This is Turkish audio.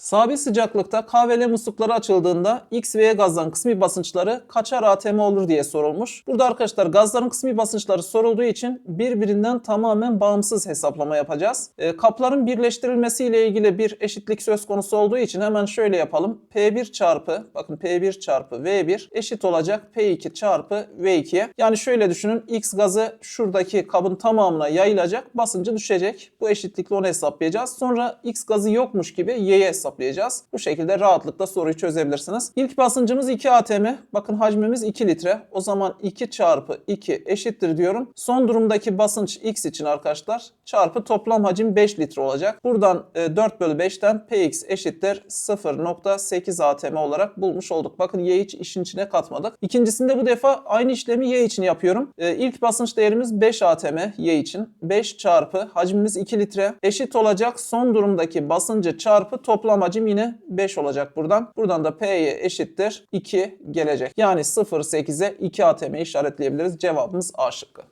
Sabit sıcaklıkta K ve L muslukları açıldığında X ve Y gazların kısmi basınçları kaçar atm olur diye sorulmuş. Burada arkadaşlar gazların kısmi basınçları sorulduğu için birbirinden tamamen bağımsız hesaplama yapacağız. E, kapların birleştirilmesiyle ilgili bir eşitlik söz konusu olduğu için hemen şöyle yapalım. P1 çarpı bakın P1 çarpı V1 eşit olacak P2 çarpı V2'ye. Yani şöyle düşünün X gazı şuradaki kabın tamamına yayılacak basıncı düşecek. Bu eşitlikle onu hesaplayacağız. Sonra X gazı yokmuş gibi Y'ye hesaplayacağız. Bu şekilde rahatlıkla soruyu çözebilirsiniz. İlk basıncımız 2 atm. Bakın hacmimiz 2 litre. O zaman 2 çarpı 2 eşittir diyorum. Son durumdaki basınç X için arkadaşlar çarpı toplam hacim 5 litre olacak. Buradan e, 4 bölü 5'ten Px eşittir 0.8 atm olarak bulmuş olduk. Bakın Y hiç işin içine katmadık. İkincisinde bu defa aynı işlemi Y için yapıyorum. E, ilk basınç değerimiz 5 atm Y için. 5 çarpı hacmimiz 2 litre eşit olacak son durumdaki basıncı çarpı toplam hacim yine 5 olacak buradan. Buradan da P'ye eşittir 2 gelecek. Yani 0.8'e 2 atm işaretleyebiliriz. Cevabımız A şıkkı.